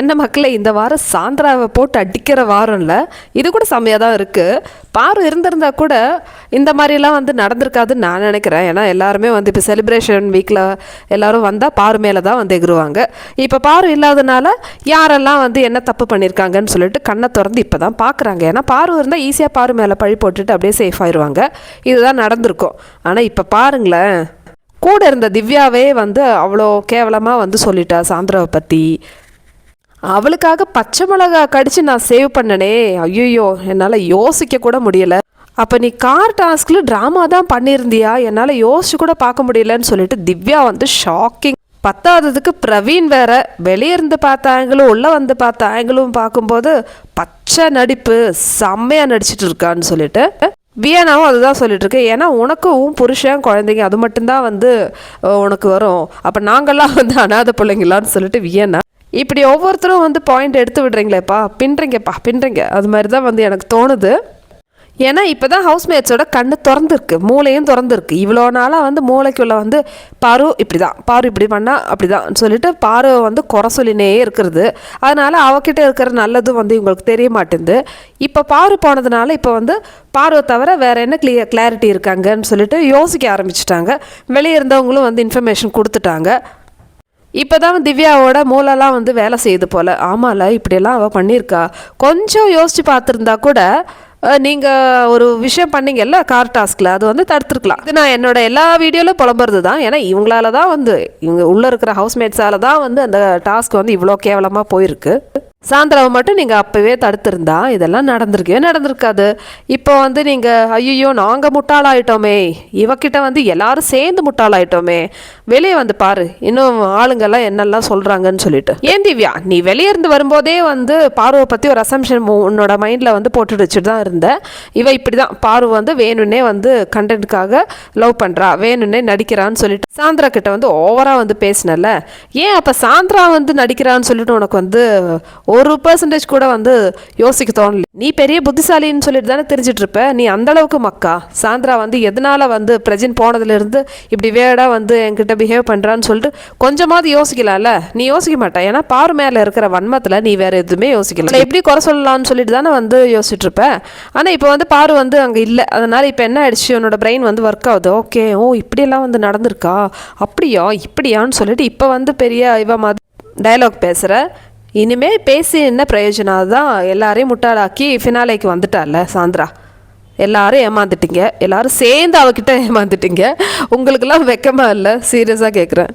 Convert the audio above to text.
என்ன மக்களை இந்த வாரம் சாந்திராவை போட்டு அடிக்கிற வாரம்ல இது கூட செம்மையாக தான் இருக்குது பாரு இருந்திருந்தா கூட இந்த மாதிரிலாம் வந்து நடந்திருக்காதுன்னு நான் நினைக்கிறேன். ஏன்னா எல்லாருமே வந்து இப்போ செலிப்ரேஷன் வீக்கில் எல்லோரும் வந்தால் பாரு மேலே தான் வந்து எகிருவாங்க. இப்போ பாரு இல்லாதனால யாரெல்லாம் வந்து என்ன தப்பு பண்ணியிருக்காங்கன்னு சொல்லிட்டு கண்ணை திறந்து இப்போ தான் பார்க்குறாங்க ஏன்னா பாரு இருந்தால் ஈஸியாக பாரு மேலே பழி போட்டுட்டு அப்படியே சேஃப் ஆயிடுவாங்க இதுதான் நடந்திருக்கும். ஆனால் இப்போ பாருங்களேன் கூட இருந்த திவ்யாவே வந்து அவ்வளோ கேவலமாக வந்து சொல்லிட்டா சாந்திராவை பற்றி அவளுக்காக பச்சை மிளகா கடிச்சு நான் சேவ் பண்ணனே. ஐயோ என்னால் யோசிக்க கூட முடியல. அப்போ நீ கார் டாஸ்கில் ட்ராமா தான் பண்ணியிருந்தியா என்னால் யோசிச்சு கூட பார்க்க முடியலன்னு சொல்லிட்டு திவ்யா வந்து ஷாக்கிங் பத்தாததுக்கு பிரவீன் வேற வெளியே இருந்து பார்த்த ஆங்கிளும் உள்ளே வந்து பார்த்த ஆங்கிளும் பார்க்கும்போது பச்சை நடிப்பு செம்மையாக நடிச்சிட்டு இருக்கான்னு சொல்லிட்டு வியனாவும் அதுதான் சொல்லிட்டு இருக்கேன் ஏன்னா உனக்கும் புருஷன் குழந்தைங்க அது மட்டும்தான் வந்து உனக்கு வரும். அப்போ நாங்கள்லாம் வந்து அனாதை பிள்ளைங்களான்னு சொல்லிட்டு வியனா இப்படி ஒவ்வொருத்தரும் வந்து பாயிண்ட் எடுத்து விடுறீங்களேப்பா பின்றீங்கப்பா பின்றீங்க அது மாதிரி தான் வந்து எனக்கு தோணுது. ஏன்னா இப்போ தான் ஹவுஸ்மேட்ஸோட கண்ணு திறந்துருக்கு மூளையும் திறந்துருக்கு. இவ்வளோ நாளாக வந்து மூளைக்குள்ளே வந்து பாரு இப்படி தான் பாரு இப்படி பண்ணால் அப்படி தான் சொல்லிட்டு பாரு வந்து குறை சொல்லினே இருக்கிறது. அதனால் அவகிட்ட இருக்கிற நல்லதும் வந்து இவங்களுக்கு தெரிய மாட்டேங்குது. இப்போ பாரு போனதுனால இப்போ வந்து பார்வை தவிர வேறு என்ன கிளியர் கிளாரிட்டி இருக்காங்கன்னு சொல்லிட்டு யோசிக்க ஆரம்பிச்சிட்டாங்க. வெளியே இருந்தவங்களும் வந்து இன்ஃபர்மேஷன் கொடுத்துட்டாங்க. இப்போ தான் திவ்யாவோட மூளைலாம் வந்து வேலை செய்யுது போல். ஆமால இப்படியெல்லாம் அவள் பண்ணியிருக்கா. கொஞ்சம் யோசித்து பார்த்துருந்தா கூட நீங்கள் ஒரு விஷயம் பண்ணீங்கல்ல கார் டாஸ்கில் அது வந்து தடுத்துருக்கலாம். இது நான் என்னோட எல்லா வீடியோவிலும் புலம்புறது தான் ஏன்னா இவங்களால தான் வந்து இவங்க உள்ளே இருக்கிற ஹவுஸ்மேட்ஸால தான் வந்து அந்த டாஸ்க் வந்து இவ்வளோ கேவலமாக போயிருக்கு. சாயந்தரம் மட்டும் நீங்கள் அப்போவே தடுத்திருந்தா இதெல்லாம் நடந்திருக்கவே நடந்திருக்காது. இப்போ வந்து நீங்கள் ஐயோ நாங்கள் முட்டாளாயிட்டோமே. இவக்கிட்ட வந்து எல்லாரும் சேர்ந்து முட்டாளாயிட்டோமே. வெளியே வந்து பாரு இன்னும் ஆளுங்கெல்லாம் என்னெல்லாம் சொல்கிறாங்கன்னு சொல்லிட்டு. ஏன் திவ்யா நீ வெளியே இருந்து வரும்போதே வந்து பார்வை பற்றி ஒரு அசம்ஷன் உன்னோட மைண்டில் வந்து போட்டு வச்சுட்டு தான் இருந்த. இவ இப்படி தான் பார்வை வந்து வேணும்னே வந்து கண்டென்ட்டுக்காக லவ் பண்ணுறா வேணும்னே நடிக்கிறான்னு சொல்லிட்டு. சாந்திரா கிட்ட வந்து ஓவராக வந்து பேசினல ஏன் அப்போ சாந்திரா வந்து நடிக்கிறான்னு சொல்லிட்டு உனக்கு வந்து ஒரு பர்சன்டேஜ் கூட வந்து யோசிக்க தோணல. நீ பெரிய புத்திசாலின்னு சொல்லிட்டு தானே தெரிஞ்சிட்டு இருப்ப. நீ அந்த அளவுக்கு மக்கா. சாந்திரா வந்து எதனால வந்து பிரஜின் போனதுலேருந்து இப்படி வேடாக வந்து என்கிட்ட பிஹேவ் பண்ணுறான்னு சொல்லிட்டு கொஞ்சமாவது யோசிக்கலாம்ல? நீ யோசிக்க மாட்டா. ஏன்னா பாரு மேலே இருக்கிற வன்மத்தில் நீ வேற எதுவுமே யோசிக்கல. நான் எப்படி குறை சொல்லலாம்னு சொல்லிட்டு தானே வந்து யோசிச்சுட்டு இருப்பேன் ஆனால் இப்போ வந்து பாரு வந்து அங்கே இல்லை. அதனால இப்போ என்ன ஆயிடுச்சு? உன்னோட பிரெயின் வந்து ஒர்க் ஆகுது. ஓகே. ஓ இப்படியெல்லாம் வந்து நடந்திருக்கா? அப்படியா? இப்படியான்னு சொல்லிட்டு இப்போ வந்து பெரிய இவ மாதிரி டயலாக் பேசுகிற இனிமே பேசி என்ன பிரயோஜனம் தான் எல்லாரையும் முட்டாளாக்கி ஃபினாலேக்கு வந்துட்டால சாந்திரா? எல்லாரும் ஏமாந்துட்டீங்க. எல்லாரும் சேர்ந்து அவகிட்ட ஏமாந்துட்டீங்க. உங்களுக்கெல்லாம் வெக்கமாக இல்லை? சீரியஸாக கேட்குறேன்